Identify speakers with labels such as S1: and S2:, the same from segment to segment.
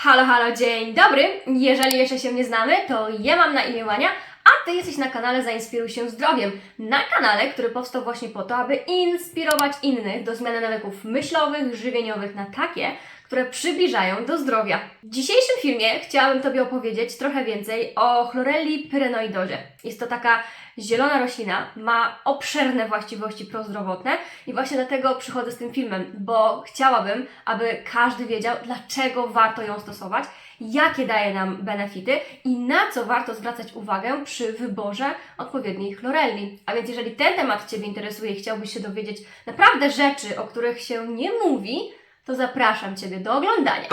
S1: Halo, halo, dzień dobry! Jeżeli jeszcze się nie znamy, to ja mam na imię Wania, a Ty jesteś na kanale Zainspiruj się zdrowiem. Na kanale, który powstał właśnie po to, aby inspirować innych do zmiany nawyków myślowych, żywieniowych na takie, które przybliżają do zdrowia. W dzisiejszym filmie chciałabym Tobie opowiedzieć trochę więcej o chlorelli pyrenoidozie. Jest to taka zielona roślina, ma obszerne właściwości prozdrowotne i właśnie dlatego przychodzę z tym filmem, bo chciałabym, aby każdy wiedział, dlaczego warto ją stosować, jakie daje nam benefity i na co warto zwracać uwagę przy wyborze odpowiedniej chlorelli. A więc jeżeli ten temat Ciebie interesuje i chciałbyś się dowiedzieć naprawdę rzeczy, o których się nie mówi, to zapraszam Ciebie do oglądania.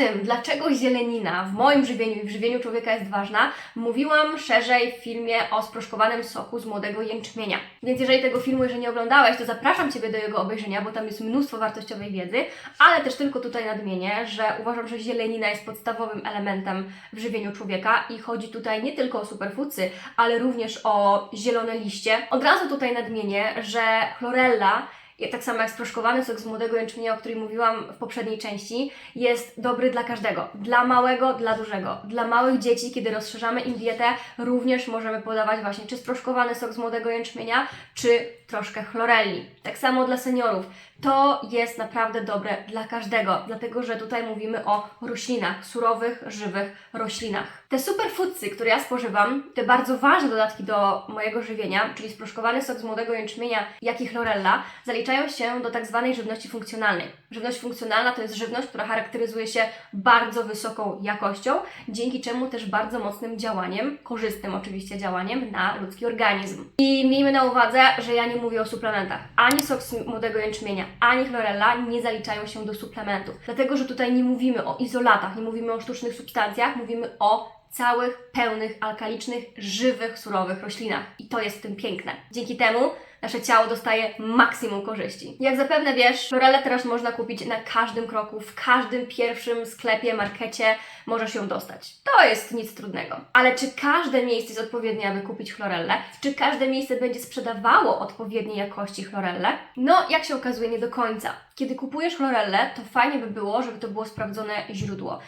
S1: Tym, dlaczego zielenina w moim żywieniu i w żywieniu człowieka jest ważna, mówiłam szerzej w filmie o sproszkowanym soku z młodego jęczmienia. Więc jeżeli tego filmu jeszcze nie oglądałeś, to zapraszam Ciebie do jego obejrzenia, bo tam jest mnóstwo wartościowej wiedzy, ale też tylko tutaj nadmienię, że uważam, że zielenina jest podstawowym elementem w żywieniu człowieka i chodzi tutaj nie tylko o superfoodsy, ale również o zielone liście. Od razu tutaj nadmienię, że chlorella tak samo jak sproszkowany sok z młodego jęczmienia, o którym mówiłam w poprzedniej części, jest dobry dla każdego. Dla małego, dla dużego. Dla małych dzieci, kiedy rozszerzamy im dietę, również możemy podawać właśnie czy sproszkowany sok z młodego jęczmienia, czy troszkę chlorelli. Tak samo dla seniorów. To jest naprawdę dobre dla każdego, dlatego że tutaj mówimy o roślinach, surowych, żywych roślinach. Te superfoodsy, które ja spożywam, te bardzo ważne dodatki do mojego żywienia, czyli sproszkowany sok z młodego jęczmienia, jak i chlorella, zaliczają się do tak zwanej żywności funkcjonalnej. Żywność funkcjonalna to jest żywność, która charakteryzuje się bardzo wysoką jakością, dzięki czemu też bardzo mocnym działaniem, korzystnym oczywiście działaniem na ludzki organizm. I miejmy na uwadze, że ja nie mówię o suplementach. Ani sok z młodego jęczmienia, ani chlorella nie zaliczają się do suplementów. Dlatego, że tutaj nie mówimy o izolatach, nie mówimy o sztucznych substancjach, mówimy o całych, pełnych, alkalicznych, żywych, surowych roślinach. I to jest w tym piękne. Dzięki temu nasze ciało dostaje maksimum korzyści. Jak zapewne wiesz, chlorellę teraz można kupić na każdym kroku, w każdym pierwszym sklepie, markecie możesz ją dostać. To jest nic trudnego. Ale czy każde miejsce jest odpowiednie, aby kupić chlorellę? Czy każde miejsce będzie sprzedawało odpowiedniej jakości chlorellę? No, jak się okazuje, nie do końca. Kiedy kupujesz chlorellę, to fajnie by było, żeby to było sprawdzone źródło.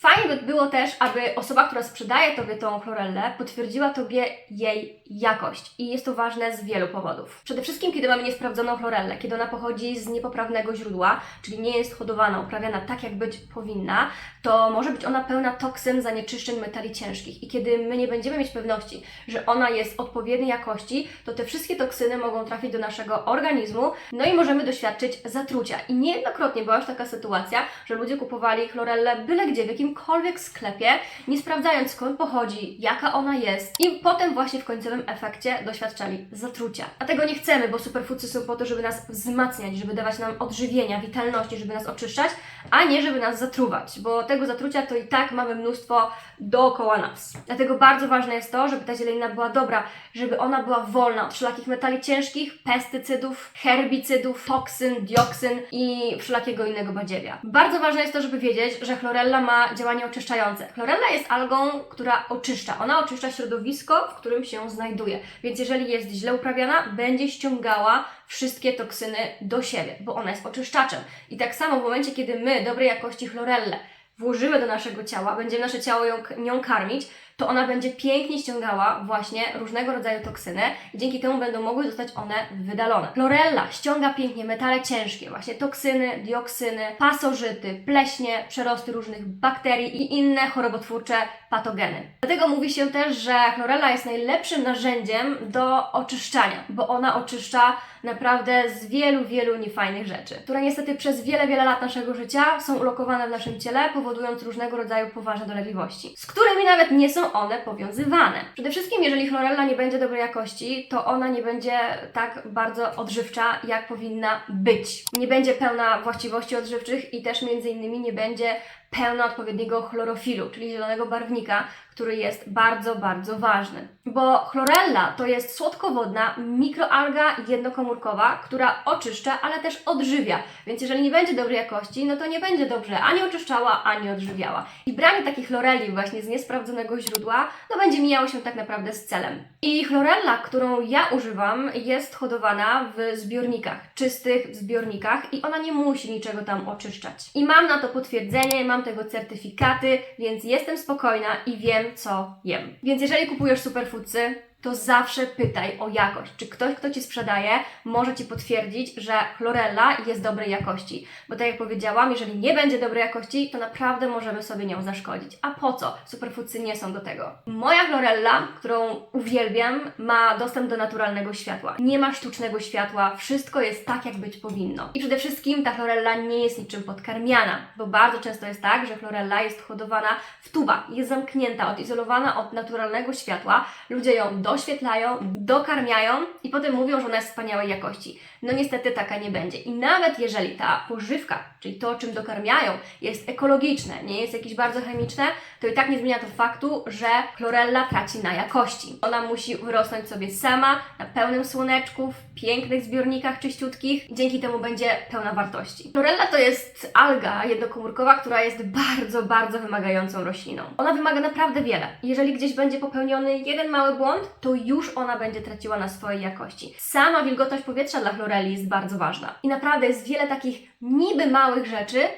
S1: Fajnie by było też, aby osoba, która sprzedaje Tobie tą chlorellę, potwierdziła Tobie jej jakość. I jest to ważne z wielu powodów. Przede wszystkim, kiedy mamy niesprawdzoną chlorellę, kiedy ona pochodzi z niepoprawnego źródła, czyli nie jest hodowana, uprawiana tak, jak być powinna, to może być ona pełna toksyn, zanieczyszczeń, metali ciężkich. I kiedy my nie będziemy mieć pewności, że ona jest odpowiedniej jakości, to te wszystkie toksyny mogą trafić do naszego organizmu, no i możemy doświadczyć zatrucia. I niejednokrotnie była już taka sytuacja, że ludzie kupowali chlorellę byle gdzie, w jakimkolwiek sklepie, nie sprawdzając skąd pochodzi, jaka ona jest i potem właśnie w końcowym efekcie doświadczali zatrucia. A tego nie chcemy, bo superfoodsy są po to, żeby nas wzmacniać, żeby dawać nam odżywienia, witalności, żeby nas oczyszczać, a nie żeby nas zatruwać, bo tego zatrucia to i tak mamy mnóstwo dookoła nas. Dlatego bardzo ważne jest to, żeby ta zielenina była dobra, żeby ona była wolna od wszelakich metali ciężkich, pestycydów, herbicydów, toksyn, dioksyn i wszelakiego innego badziewia. Bardzo ważne jest to, żeby wiedzieć, że chlorella ma działanie oczyszczające. Chlorella jest algą, która oczyszcza. Ona oczyszcza środowisko, w którym się znajduje. Więc jeżeli jest źle uprawiana, będzie ściągała wszystkie toksyny do siebie, bo ona jest oczyszczaczem. I tak samo w momencie, kiedy my dobrej jakości chlorellę włożymy do naszego ciała, będziemy nasze ciało ją, nią karmić, to ona będzie pięknie ściągała właśnie różnego rodzaju toksyny i dzięki temu będą mogły zostać one wydalone. Chlorella ściąga pięknie metale ciężkie, właśnie toksyny, dioksyny, pasożyty, pleśnie, przerosty różnych bakterii i inne chorobotwórcze patogeny. Dlatego mówi się też, że chlorella jest najlepszym narzędziem do oczyszczania, bo ona oczyszcza naprawdę z wielu, wielu niefajnych rzeczy, które niestety przez wiele, wiele lat naszego życia są ulokowane w naszym ciele, powodując różnego rodzaju poważne dolegliwości, z którymi nawet nie są one powiązywane. Przede wszystkim, jeżeli chlorella nie będzie dobrej jakości, to ona nie będzie tak bardzo odżywcza, jak powinna być. Nie będzie pełna właściwości odżywczych i też między innymi nie będzie pełna odpowiedniego chlorofilu, czyli zielonego barwnika, który jest bardzo, bardzo ważny. Bo chlorella to jest słodkowodna mikroalga jednokomórkowa, która oczyszcza, ale też odżywia. Więc jeżeli nie będzie dobrej jakości, no to nie będzie dobrze ani oczyszczała, ani odżywiała. I branie takiej chloreli właśnie z niesprawdzonego źródła, no będzie mijało się tak naprawdę z celem. I chlorella, którą ja używam, jest hodowana w zbiornikach, czystych zbiornikach i ona nie musi niczego tam oczyszczać. I mam na to potwierdzenie, mam tego certyfikaty, więc jestem spokojna i wiem, co jem. Więc jeżeli kupujesz superfoodsy, to zawsze pytaj o jakość. Czy ktoś, kto Ci sprzedaje, może Ci potwierdzić, że chlorella jest dobrej jakości. Bo tak jak powiedziałam, jeżeli nie będzie dobrej jakości, to naprawdę możemy sobie nią zaszkodzić. A po co? Superfoodsy nie są do tego. Moja chlorella, którą uwielbiam, ma dostęp do naturalnego światła. Nie ma sztucznego światła, wszystko jest tak, jak być powinno. I przede wszystkim ta chlorella nie jest niczym podkarmiana, bo bardzo często jest tak, że chlorella jest hodowana w tubach, jest zamknięta, odizolowana od naturalnego światła. Ludzie ją doświetlają, dokarmiają i potem mówią, że ona jest wspaniałej jakości. No niestety taka nie będzie. I nawet jeżeli ta pożywka, czyli to, czym dokarmiają, jest ekologiczne, nie jest jakieś bardzo chemiczne, to i tak nie zmienia to faktu, że chlorella traci na jakości. Ona musi wyrosnąć sobie sama, na pełnym słoneczku, w pięknych zbiornikach czyściutkich dzięki temu będzie pełna wartości. Chlorella to jest alga jednokomórkowa, która jest bardzo, bardzo wymagającą rośliną. Ona wymaga naprawdę wiele. Jeżeli gdzieś będzie popełniony jeden mały błąd, to już ona będzie traciła na swojej jakości. Sama wilgotność powietrza dla chloreli jest bardzo ważna. I naprawdę jest wiele takich niby małych rzeczy,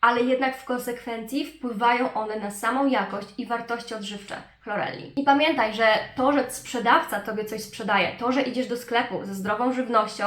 S1: ale jednak w konsekwencji wpływają one na samą jakość i wartości odżywcze chloreli. I pamiętaj, że to, że sprzedawca Tobie coś sprzedaje, to, że idziesz do sklepu ze zdrową żywnością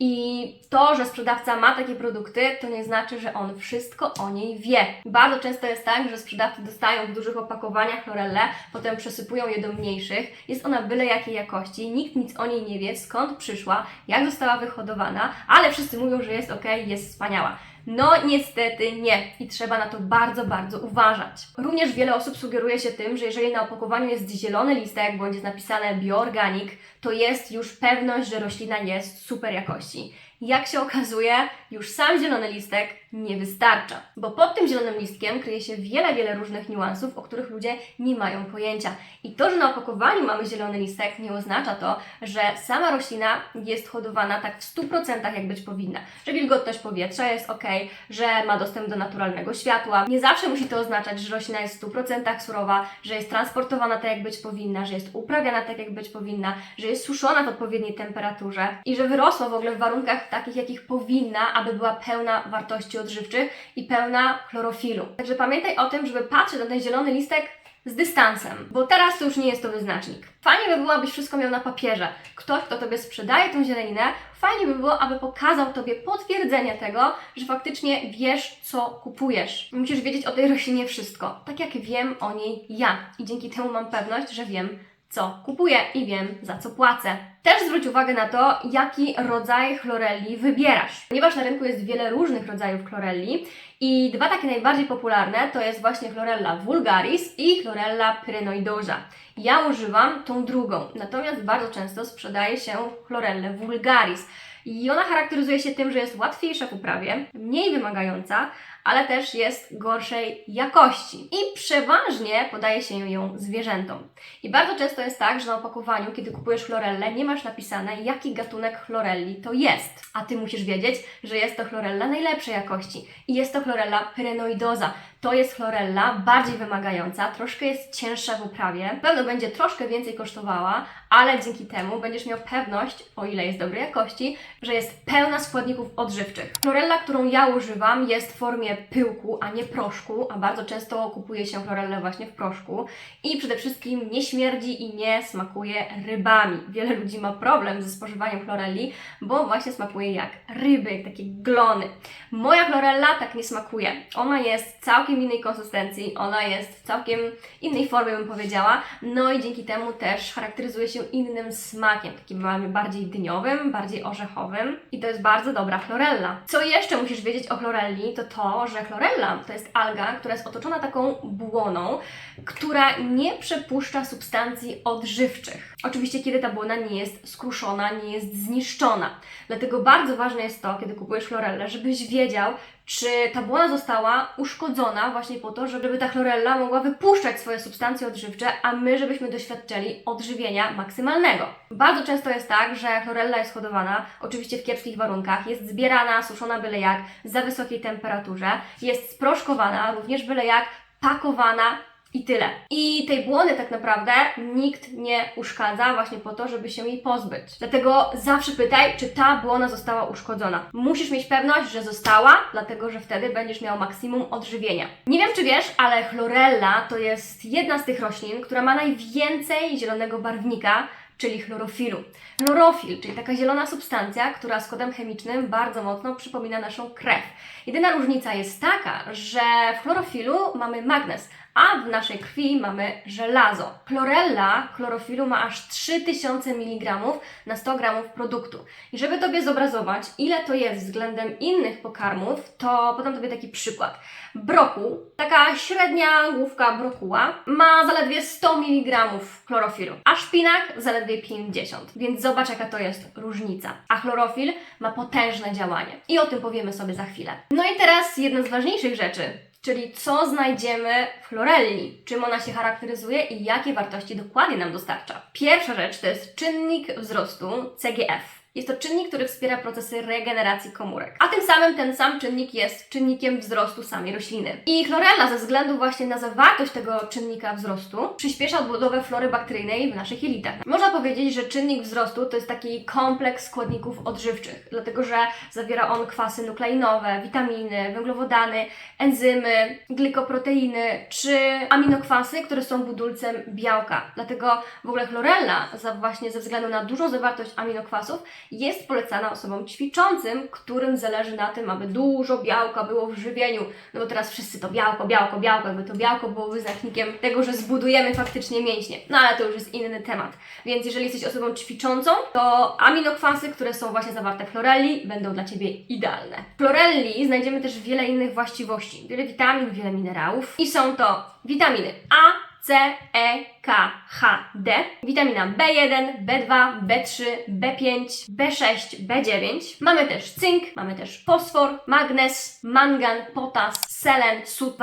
S1: i to, że sprzedawca ma takie produkty, to nie znaczy, że on wszystko o niej wie. Bardzo często jest tak, że sprzedawcy dostają w dużych opakowaniach chlorellę, potem przesypują je do mniejszych. Jest ona byle jakiej jakości, nikt nic o niej nie wie, skąd przyszła, jak została wyhodowana, ale wszyscy mówią, że jest ok, jest wspaniała. No niestety nie i trzeba na to bardzo, bardzo uważać. Również wiele osób sugeruje się tym, że jeżeli na opakowaniu jest zielony listek bądź jest napisane bioorganik, to jest już pewność, że roślina jest super jakości. Jak się okazuje, już sam zielony listek nie wystarcza, bo pod tym zielonym listkiem kryje się wiele, wiele różnych niuansów, o których ludzie nie mają pojęcia. I to, że na opakowaniu mamy zielony listek, nie oznacza to, że sama roślina jest hodowana tak w 100% jak być powinna. Że wilgotność powietrza jest ok, że ma dostęp do naturalnego światła. Nie zawsze musi to oznaczać, że roślina jest w 100% surowa, że jest transportowana tak jak być powinna, że jest uprawiana tak jak być powinna, że jest suszona w odpowiedniej temperaturze i że wyrosła w ogóle w warunkach takich, jakich powinna, aby była pełna wartości odżywczych i pełna chlorofilu. Także pamiętaj o tym, żeby patrzeć na ten zielony listek z dystansem, bo teraz to już nie jest to wyznacznik. Fajnie by było, abyś wszystko miał na papierze. Ktoś, kto Tobie sprzedaje tą zieleninę, fajnie by było, aby pokazał Tobie potwierdzenie tego, że faktycznie wiesz, co kupujesz. Musisz wiedzieć o tej roślinie wszystko, tak jak wiem o niej ja. I dzięki temu mam pewność, że wiem, co kupuję i wiem, za co płacę. Też zwróć uwagę na to, jaki rodzaj chlorelli wybierasz. Ponieważ na rynku jest wiele różnych rodzajów chlorelli i dwa takie najbardziej popularne to jest właśnie chlorella vulgaris i chlorella pyrenoidosa. Ja używam tą drugą, natomiast bardzo często sprzedaje się chlorellę vulgaris. I ona charakteryzuje się tym, że jest łatwiejsza w uprawie, mniej wymagająca, ale też jest gorszej jakości. I przeważnie podaje się ją zwierzętom. I bardzo często jest tak, że na opakowaniu, kiedy kupujesz chlorellę, nie masz napisane, jaki gatunek chlorelli to jest. A ty musisz wiedzieć, że jest to chlorella najlepszej jakości. I jest to chlorella pyrenoidosa. To jest chlorella bardziej wymagająca, troszkę jest cięższa w uprawie, pewno będzie troszkę więcej kosztowała, ale dzięki temu będziesz miał pewność, o ile jest dobrej jakości, że jest pełna składników odżywczych. Chlorella, którą ja używam, jest w formie pyłku, a nie proszku, a bardzo często kupuje się chlorellę właśnie w proszku i przede wszystkim nie śmierdzi i nie smakuje rybami. Wiele ludzi ma problem ze spożywaniem chlorelli, bo właśnie smakuje jak ryby, jak takie glony. Moja chlorella tak nie smakuje. Ona jest całkiem innej konsystencji, ona jest w całkiem innej formie, bym powiedziała, no i dzięki temu też charakteryzuje się innym smakiem, takim bardziej dyniowym, bardziej orzechowym i to jest bardzo dobra chlorella. Co jeszcze musisz wiedzieć o chlorelli, to to, że chlorella to jest alga, która jest otoczona taką błoną, która nie przepuszcza substancji odżywczych. Oczywiście, kiedy ta błona nie jest skruszona, nie jest zniszczona. Dlatego bardzo ważne jest to, kiedy kupujesz chlorellę, żebyś wiedział, czy ta błona została uszkodzona właśnie po to, żeby ta chlorella mogła wypuszczać swoje substancje odżywcze, a my żebyśmy doświadczyli odżywienia maksymalnego. Bardzo często jest tak, że chlorella jest hodowana, oczywiście w kiepskich warunkach, jest zbierana, suszona byle jak, za wysokiej temperaturze, jest sproszkowana również byle jak, pakowana i tyle. I tej błony tak naprawdę nikt nie uszkadza właśnie po to, żeby się jej pozbyć. Dlatego zawsze pytaj, czy ta błona została uszkodzona. Musisz mieć pewność, że została, dlatego że wtedy będziesz miał maksimum odżywienia. Nie wiem, czy wiesz, ale chlorella to jest jedna z tych roślin, która ma najwięcej zielonego barwnika, czyli chlorofilu. Chlorofil, czyli taka zielona substancja, która z kodem chemicznym bardzo mocno przypomina naszą krew. Jedyna różnica jest taka, że w chlorofilu mamy magnez, a w naszej krwi mamy żelazo. Chlorella chlorofilu ma aż 3000 mg na 100 g produktu. I żeby Tobie zobrazować, ile to jest względem innych pokarmów, to podam Tobie taki przykład. Brokuł, taka średnia główka brokuła, ma zaledwie 100 mg chlorofilu, a szpinak zaledwie 50. Więc zobacz, jaka to jest różnica. A chlorofil ma potężne działanie. I o tym powiemy sobie za chwilę. No i teraz jedna z ważniejszych rzeczy, czyli co znajdziemy w chlorelli, czym ona się charakteryzuje i jakie wartości dokładnie nam dostarcza. Pierwsza rzecz to jest czynnik wzrostu CGF. Jest to czynnik, który wspiera procesy regeneracji komórek. A tym samym ten sam czynnik jest czynnikiem wzrostu samej rośliny. I chlorella ze względu właśnie na zawartość tego czynnika wzrostu przyspiesza odbudowę flory bakteryjnej w naszych jelitach. Można powiedzieć, że czynnik wzrostu to jest taki kompleks składników odżywczych, dlatego że zawiera on kwasy nukleinowe, witaminy, węglowodany, enzymy, glykoproteiny czy aminokwasy, które są budulcem białka. Dlatego w ogóle chlorella, właśnie ze względu na dużą zawartość aminokwasów, jest polecana osobom ćwiczącym, którym zależy na tym, aby dużo białka było w żywieniu. No bo teraz wszyscy to białko, białko, białko, jakby to białko było wyznacznikiem tego, że zbudujemy faktycznie mięśnie. No ale to już jest inny temat. Więc jeżeli jesteś osobą ćwiczącą, to aminokwasy, które są właśnie zawarte w chlorelli, będą dla Ciebie idealne. W chlorelli znajdziemy też wiele innych właściwości. Wiele witamin, wiele minerałów. I są to witaminy A, C, E, K, H, D, witamina B1, B2, B3, B5, B6, B9. Mamy też cynk, mamy też fosfor, magnez, mangan, potas, selen, sód,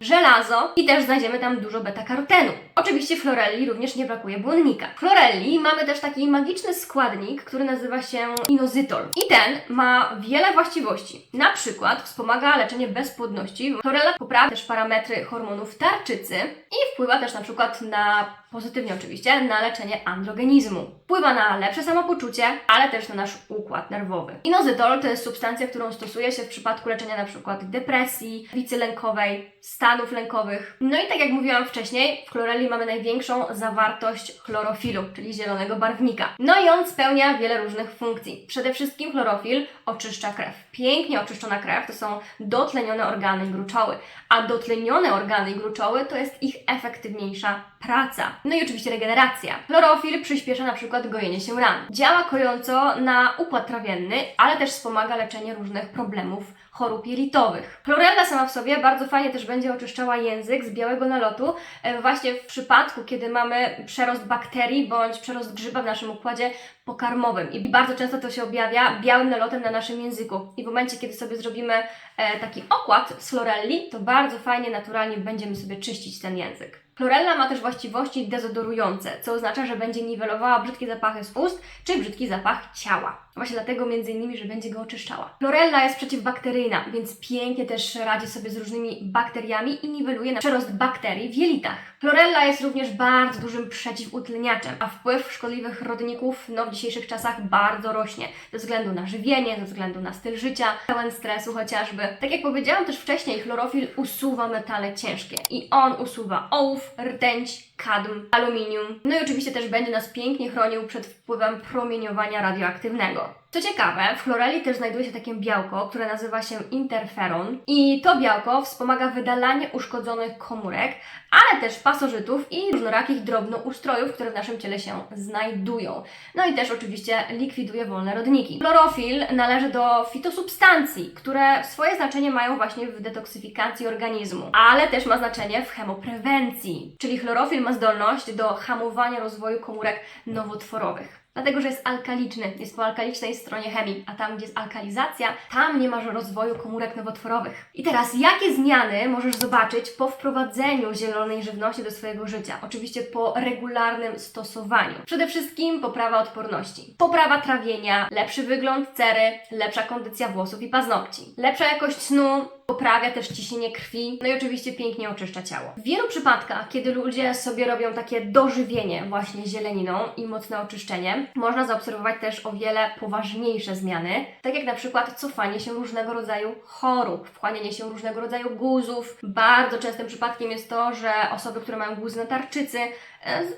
S1: żelazo i też znajdziemy tam dużo beta-karotenu. Oczywiście w chlorelli również nie brakuje błonnika. W chlorelli mamy też taki magiczny składnik, który nazywa się inozytol. I ten ma wiele właściwości. Na przykład wspomaga leczenie bezpłodności. Chlorella poprawia też parametry hormonów tarczycy i wpływa też na przykład na 딱 pozytywnie oczywiście, na leczenie androgenizmu. Wpływa na lepsze samopoczucie, ale też na nasz układ nerwowy. Inozytol to jest substancja, którą stosuje się w przypadku leczenia przykład depresji, wicy lękowej, stanów lękowych. No i tak jak mówiłam wcześniej, w chlorelli mamy największą zawartość chlorofilu, czyli zielonego barwnika. No i on spełnia wiele różnych funkcji. Przede wszystkim chlorofil oczyszcza krew. Pięknie oczyszczona krew to są dotlenione organy gruczoły, a dotlenione organy gruczoły to jest ich efektywniejsza praca. No i oczywiście regeneracja. Chlorofil przyspiesza na przykład gojenie się ran. Działa kojąco na układ trawienny, ale też wspomaga leczenie różnych problemów chorób jelitowych. Chlorella sama w sobie bardzo fajnie też będzie oczyszczała język z białego nalotu, e, właśnie w przypadku, kiedy mamy przerost bakterii bądź przerost grzyba w naszym układzie pokarmowym. I bardzo często to się objawia białym nalotem na naszym języku. I w momencie, kiedy sobie zrobimy e, taki okład z chlorelli, to bardzo fajnie, naturalnie będziemy sobie czyścić ten język. Chlorella ma też właściwości dezodorujące, co oznacza, że będzie niwelowała brzydkie zapachy z ust czy brzydki zapach ciała. Właśnie dlatego między innymi, że będzie go oczyszczała. Chlorella jest przeciwbakteryjna, więc pięknie też radzi sobie z różnymi bakteriami i niweluje na przerost bakterii w jelitach. Chlorella jest również bardzo dużym przeciwutleniaczem, a wpływ szkodliwych rodników no, w dzisiejszych czasach bardzo rośnie ze względu na żywienie, ze względu na styl życia, pełen stresu chociażby. Tak jak powiedziałam też wcześniej, chlorofil usuwa metale ciężkie i on usuwa ołów, rtęć, kadm, aluminium. No i oczywiście też będzie nas pięknie chronił przed wpływem promieniowania radioaktywnego. Co ciekawe, w chloreli też znajduje się takie białko, które nazywa się interferon i to białko wspomaga wydalanie uszkodzonych komórek, ale też pasożytów i różnorakich drobnoustrojów, które w naszym ciele się znajdują. No i też oczywiście likwiduje wolne rodniki. Chlorofil należy do fitosubstancji, które swoje znaczenie mają właśnie w detoksyfikacji organizmu, ale też ma znaczenie w chemoprewencji, czyli chlorofil ma zdolność do hamowania rozwoju komórek nowotworowych. Dlatego, że jest alkaliczny, jest po alkalicznej stronie chemii, a tam, gdzie jest alkalizacja, tam nie masz rozwoju komórek nowotworowych. I teraz, jakie zmiany możesz zobaczyć po wprowadzeniu zielonej żywności do swojego życia? Oczywiście po regularnym stosowaniu. Przede wszystkim poprawa odporności, poprawa trawienia, lepszy wygląd cery, lepsza kondycja włosów i paznokci, lepsza jakość snu, poprawia też ciśnienie krwi, no i oczywiście pięknie oczyszcza ciało. W wielu przypadkach, kiedy ludzie sobie robią takie dożywienie właśnie zieleniną i mocne oczyszczenie, można zaobserwować też o wiele poważniejsze zmiany, tak jak na przykład cofanie się różnego rodzaju chorób, wchłanianie się różnego rodzaju guzów. Bardzo częstym przypadkiem jest to, że osoby, które mają guzy na tarczycy,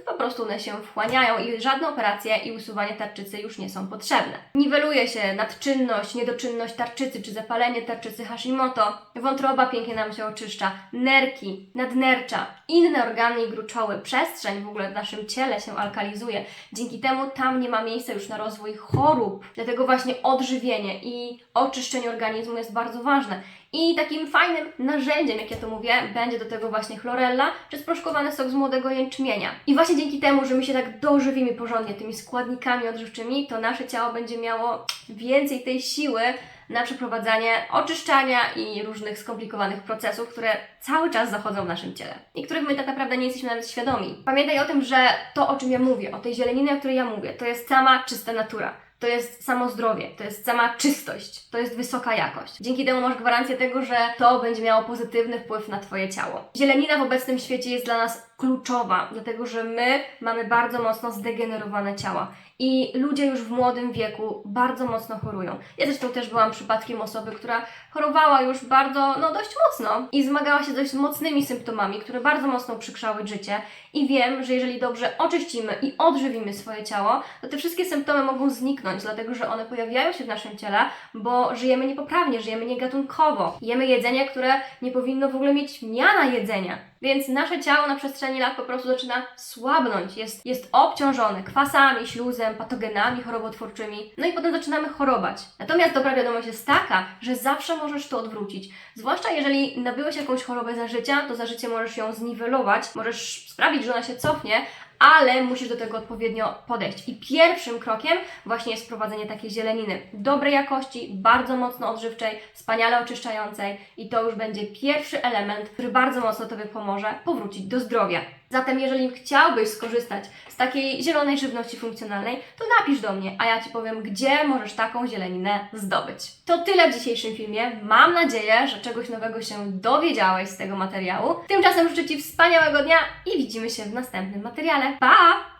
S1: po prostu one się wchłaniają i żadne operacje i usuwanie tarczycy już nie są potrzebne. Niweluje się nadczynność, niedoczynność tarczycy czy zapalenie tarczycy Hashimoto. Wątroba pięknie nam się oczyszcza, nerki, nadnercza, inne organy i gruczoły, przestrzeń w ogóle w naszym ciele się alkalizuje. Dzięki temu tam nie ma miejsca już na rozwój chorób. Dlatego właśnie odżywienie i oczyszczenie organizmu jest bardzo ważne. I takim fajnym narzędziem, jak ja to mówię, będzie do tego właśnie chlorella czy sproszkowany sok z młodego jęczmienia. I właśnie dzięki temu, że my się tak dożywimy porządnie tymi składnikami odżywczymi, to nasze ciało będzie miało więcej tej siły na przeprowadzanie oczyszczania i różnych skomplikowanych procesów, które cały czas zachodzą w naszym ciele i których my tak naprawdę nie jesteśmy nawet świadomi. Pamiętaj o tym, że to, o czym ja mówię, o tej zieleninie, o której ja mówię, to jest sama czysta natura. To jest samo zdrowie, to jest sama czystość, to jest wysoka jakość. Dzięki temu masz gwarancję tego, że to będzie miało pozytywny wpływ na Twoje ciało. Zielenina w obecnym świecie jest dla nas kluczowa, dlatego że my mamy bardzo mocno zdegenerowane ciała i ludzie już w młodym wieku bardzo mocno chorują. Ja zresztą też byłam przypadkiem osoby, która chorowała już bardzo, no dość mocno i zmagała się dość mocnymi symptomami, które bardzo mocno przykrzały życie i wiem, że jeżeli dobrze oczyścimy i odżywimy swoje ciało, to te wszystkie symptomy mogą zniknąć, dlatego że one pojawiają się w naszym ciele, bo żyjemy niepoprawnie, żyjemy niegatunkowo. Jemy jedzenie, które nie powinno w ogóle mieć miana jedzenia. Więc nasze ciało na przestrzeni lat po prostu zaczyna słabnąć, jest, jest obciążone kwasami, śluzem, patogenami chorobotwórczymi, no i potem zaczynamy chorować. Natomiast dobra wiadomość jest taka, że zawsze możesz to odwrócić. Zwłaszcza jeżeli nabyłeś jakąś chorobę za życia, to za życie możesz ją zniwelować, możesz sprawić, że ona się cofnie, ale musisz do tego odpowiednio podejść. I pierwszym krokiem właśnie jest wprowadzenie takiej zieleniny dobrej jakości, bardzo mocno odżywczej, wspaniale oczyszczającej i to już będzie pierwszy element, który bardzo mocno Tobie pomoże powrócić do zdrowia. Zatem jeżeli chciałbyś skorzystać z takiej zielonej żywności funkcjonalnej, to napisz do mnie, a ja Ci powiem, gdzie możesz taką zieleninę zdobyć. To tyle w dzisiejszym filmie. Mam nadzieję, że czegoś nowego się dowiedziałeś z tego materiału. Tymczasem życzę Ci wspaniałego dnia i widzimy się w następnym materiale. Pa!